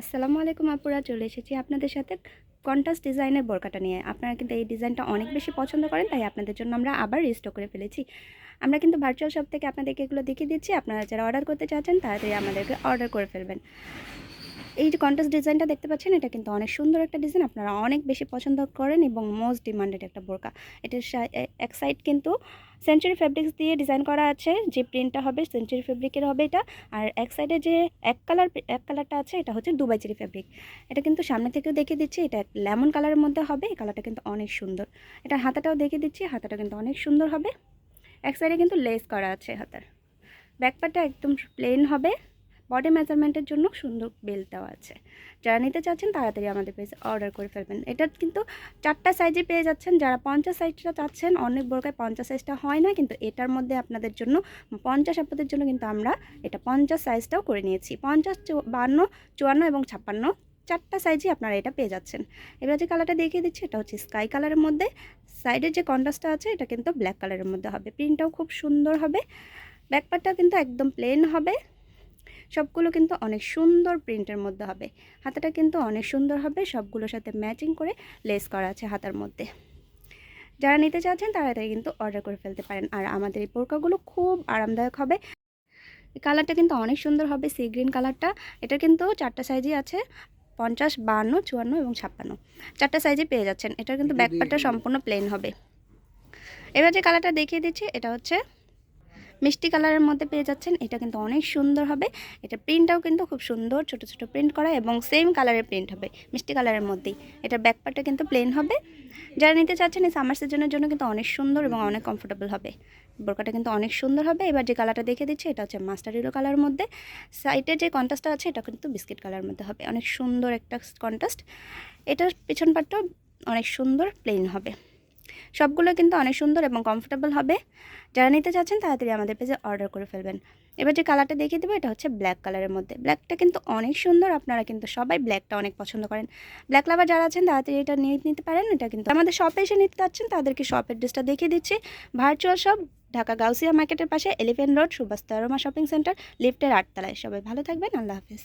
আসসালামু আলাইকুম আপুরা, চলে এসেছি আপনাদের সাথে কন্ট্রাস্ট ডিজাইনের বোরকাটা নিয়ে। আপনারা কিন্তু এই ডিজাইনটা অনেক বেশি পছন্দ করেন, তাই আপনাদের জন্য আমরা আবার রিস্টক করে ফেলেছি। আমরা কিন্তু ভার্চুয়াল শপ থেকে আপনাদেরকে এগুলো দেখিয়ে দিচ্ছি। আপনারা যারা অর্ডার করতে চাচ্ছেন, তাড়াতাড়ি আমাদেরকে অর্ডার করে ফেলবেন। এই যে কন্ট্রাস্ট ডিজাইনটা দেখতে পাচ্ছেন, এটা কিন্তু অনেক সুন্দর একটা ডিজাইন আপনারা অনেক বেশি পছন্দ করেন এবং মোস্ট ডিমান্ডেড একটা বোরকা। এটার এক সাইড কিন্তু সেঞ্চুরি ফেব্রিক্স দিয়ে ডিজাইন করা আছে, যে প্রিন্টটা হবে সেঞ্চুরি ফেব্রিকের হবে এটা। আর এক সাইডে যে এক কালার এক কালারটা আছে, এটা হচ্ছে দুবাই চেরি ফেব্রিক এটা কিন্তু সামনে থেকেও দেখিয়ে দিচ্ছি, এটা লেমন কালারের মধ্যে হবে, এই কালারটা কিন্তু অনেক সুন্দর। এটা হাতাটাও দেখিয়ে দিচ্ছি, হাতাটা কিন্তু অনেক সুন্দর হবে। এক সাইডে কিন্তু লেস করা আছে হাতার। ব্যাকপারটা একদম প্লেন হবে। বডি মেজারমেন্টের জন্য সুন্দর বেল্ট দেওয়া আছে। যারা নিতে চাচ্ছেন তাড়াতাড়ি আমাদের পেজে অর্ডার করে ফেলবেন। এটা কিন্তু চারটা সাইজে পেয়ে যাচ্ছেন। যারা পঞ্চাশ সাইজটা চাচ্ছেন, অনেক বোরকায় পঞ্চাশ সাইজটা হয় না, কিন্তু এটার মধ্যে আপনাদের জন্য পঞ্চাশ আপনাদের জন্য কিন্তু আমরা এটা পঞ্চাশ সাইজটাও করে নিয়েছি। পঞ্চাশ বান্ন চুয়ান্ন এবং ছাপ্পান্ন চারটা সাইজই আপনারা এটা পেয়ে যাচ্ছেন। এবার যে কালারটা দেখিয়ে দিচ্ছি, এটা হচ্ছে স্কাই কালারের মধ্যে। সাইডের যে কন্ট্রাস্টটা আছে, এটা কিন্তু ব্ল্যাক কালারের মধ্যে হবে। প্রিন্টটাও খুব সুন্দর হবে। ব্যাকপারটা কিন্তু একদম প্লেন হবে। সবগুলো কিন্তু অনেক সুন্দর প্রিন্টের মধ্যে হবে। হাতাটা কিন্তু অনেক সুন্দর হবে সবগুলোর সাথে ম্যাচিং করে লেস করা আছে হাতার মধ্যে। যারা নিতে চাচ্ছেন তাড়াতাড়ি কিন্তু অর্ডার করে ফেলতে পারেন। আর আমাদের এই পোরকাগুলো খুব আরামদায়ক হবে। এই কালারটা কিন্তু অনেক সুন্দর হবে সি গ্রিন কালারটা। এটা কিন্তু চারটা সাইজই আছে পঞ্চাশ বান্ন চুয়ান্ন এবং ছাপ্পান্ন। চারটা সাইজে পেয়ে যাচ্ছেন। এটার কিন্তু ব্যাকপারটা সম্পূর্ণ প্লেন হবে। এবার যে কালারটা দেখিয়ে দিচ্ছি এটা হচ্ছে মিষ্টি কালারের মধ্যে পেয়ে যাচ্ছেন। এটা কিন্তু অনেক সুন্দর হবে। এটা প্রিন্টটাও কিন্তু খুব সুন্দর। ছোট ছোট প্রিন্ট করা এবং সেম কালারের প্রিন্ট হবে মিষ্টি কালারের মধ্যেই। এটার ব্যাকপারটা কিন্তু প্লেন হবে। যারা নিতে চাচ্ছেন এই সামার সিজনের জন্য কিন্তু অনেক সুন্দর এবং অনেক কমফোর্টেবল হবে। বোরকাটা কিন্তু অনেক সুন্দর হবে। এবার যে কালারটা দেখে দিচ্ছি, এটা হচ্ছে মাস্টার ইলো কালারের মধ্যে। সাইডে যে কন্ট্রাস্টটা আছে, এটা কিন্তু বিস্কিট কালারের মধ্যে হবে। অনেক সুন্দর একটা কন্ট্রাস্ট। এটার পিছন পাটটাও অনেক সুন্দর, প্লেন হবে। সবগুলো কিন্তু অনেক সুন্দর এবং কমফোর্টেবল হবে। যারা নিতে চাচ্ছেন, তাড়াতাড়ি আমাদের পেজে অর্ডার করে ফেলবেন। এবার যে কালারটা দেখিয়ে দেবো, এটা হচ্ছে ব্ল্যাক কালারের মধ্যে। ব্ল্যাকটা কিন্তু অনেক সুন্দর, আপনারা কিন্তু সবাই ব্ল্যাকটা অনেক পছন্দ করেন। ব্ল্যাক লাভার যারা আছেন, তাড়াতাড়ি এটা নিয়ে নিতে পারেন, এটা কিন্তু আমাদের শপে এসে নিতে চাচ্ছেন, তাদেরকে শপ অ্যাড্রেসটা দেখিয়ে দিচ্ছি। ভার্চুয়াল শপ ঢাকা গাউসিয়া মার্কেটের পাশে এলিফেন্ট রোড সুভাষ তারমা শপিং সেন্টার লিফটের আটতলায়। সবাই ভালো থাকবেন, আল্লাহ হাফিজ।